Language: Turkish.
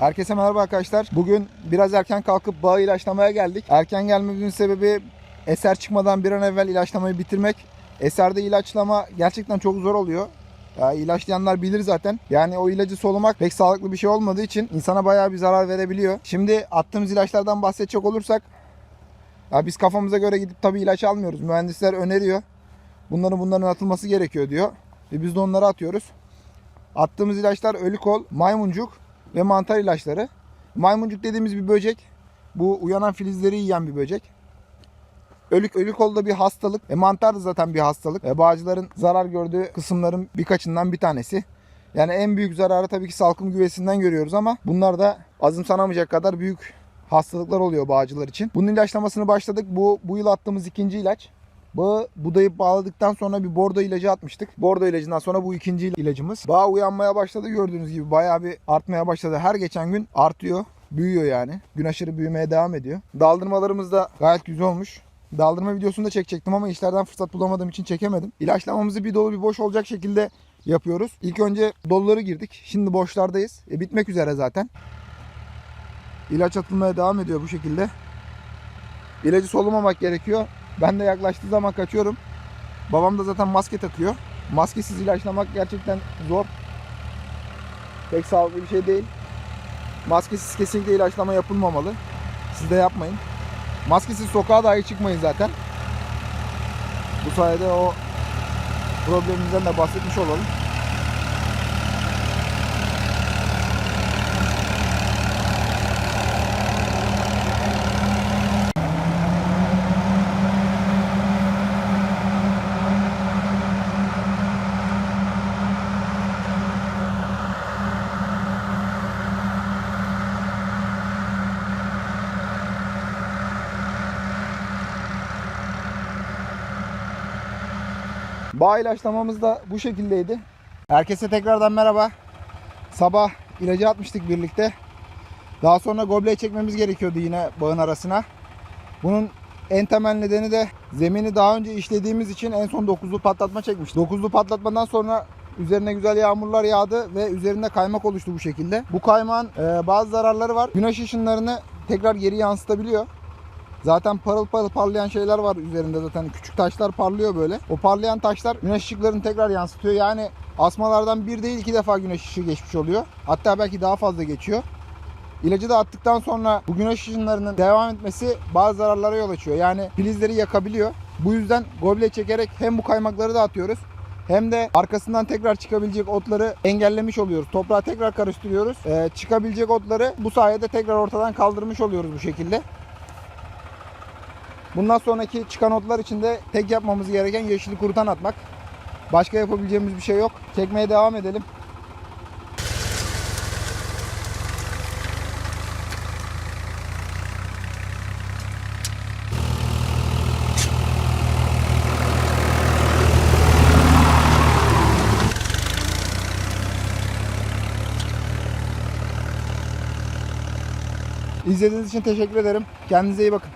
Herkese merhaba arkadaşlar. Bugün biraz erken kalkıp bağı ilaçlamaya geldik. Erken gelmemizin sebebi eser çıkmadan bir an evvel ilaçlamayı bitirmek. Eserde ilaçlama gerçekten çok zor oluyor. Ya ilaçlayanlar bilir zaten. Yani o ilacı solumak pek sağlıklı bir şey olmadığı için insana bayağı bir zarar verebiliyor. Şimdi attığımız ilaçlardan bahsedecek olursak ya biz kafamıza göre gidip tabii ilaç almıyoruz. Mühendisler öneriyor. Bunların bunların atılması gerekiyor diyor. Ve biz de onları atıyoruz. Attığımız ilaçlar ölü kol, maymuncuk ve mantar ilaçları. Maymuncuk dediğimiz bir böcek. Bu uyanan filizleri yiyen bir böcek. Ölük ölü kol da bir hastalık. E, mantar da zaten bir hastalık. E, bağcıların zarar gördüğü kısımların birkaçından bir tanesi. Yani en büyük zararı tabii ki salkım güvesinden görüyoruz ama bunlar da azımsanamayacak kadar büyük hastalıklar oluyor bağcılar için. Bunun ilaçlamasını başladık. Bu bu yıl attığımız ikinci ilaç. Bağı budayıp bağladıktan sonra bir bordo ilacı atmıştık. Bordo ilacından sonra bu ikinci ilacımız. Bağ uyanmaya başladı gördüğünüz gibi bayağı bir artmaya başladı. Her geçen gün artıyor. Büyüyor yani. Gün aşırı büyümeye devam ediyor. Daldırmalarımız da gayet güzel olmuş. Daldırma videosunu da çekecektim ama işlerden fırsat bulamadığım için çekemedim. İlaçlamamızı bir dolu bir boş olacak şekilde yapıyoruz. İlk önce doluları girdik. Şimdi boşlardayız. E, bitmek üzere zaten. İlaç atılmaya devam ediyor bu şekilde. İlacı solumamak gerekiyor. Ben de yaklaştığı zaman kaçıyorum. Babam da zaten maske takıyor. Maskesiz ilaçlamak gerçekten zor. Pek sağlıklı bir şey değil. Maskesiz kesinlikle ilaçlama yapılmamalı. Siz de yapmayın. Maskesiz sokağa dahi çıkmayın zaten. Bu sayede o problemimizden de bahsetmiş olalım. Bağ ilaçlamamız da bu şekildeydi. Herkese tekrardan merhaba. Sabah ilacı atmıştık birlikte. Daha sonra gobleyi çekmemiz gerekiyordu yine bağın arasına. Bunun en temel nedeni de zemini daha önce işlediğimiz için en son 9'lu patlatma çekmiş. 9'lu patlatmadan sonra üzerine güzel yağmurlar yağdı ve üzerinde kaymak oluştu bu şekilde. Bu kaymağın e, bazı zararları var. Güneş ışınlarını tekrar geri yansıtabiliyor. Zaten parıl parıl parlayan şeyler var üzerinde zaten. Küçük taşlar parlıyor böyle. O parlayan taşlar güneş ışıklarını tekrar yansıtıyor. Yani asmalardan bir değil iki defa güneş ışığı geçmiş oluyor. Hatta belki daha fazla geçiyor. İlacı da attıktan sonra bu güneş ışınlarının devam etmesi bazı zararlara yol açıyor. Yani filizleri yakabiliyor. Bu yüzden goble çekerek hem bu kaymakları da atıyoruz hem de arkasından tekrar çıkabilecek otları engellemiş oluyoruz. Toprağa tekrar karıştırıyoruz. Ee, çıkabilecek otları bu sayede tekrar ortadan kaldırmış oluyoruz bu şekilde. Bundan sonraki çıkan otlar için de tek yapmamız gereken yeşili kurutan atmak. Başka yapabileceğimiz bir şey yok. Çekmeye devam edelim. İzlediğiniz için teşekkür ederim. Kendinize iyi bakın.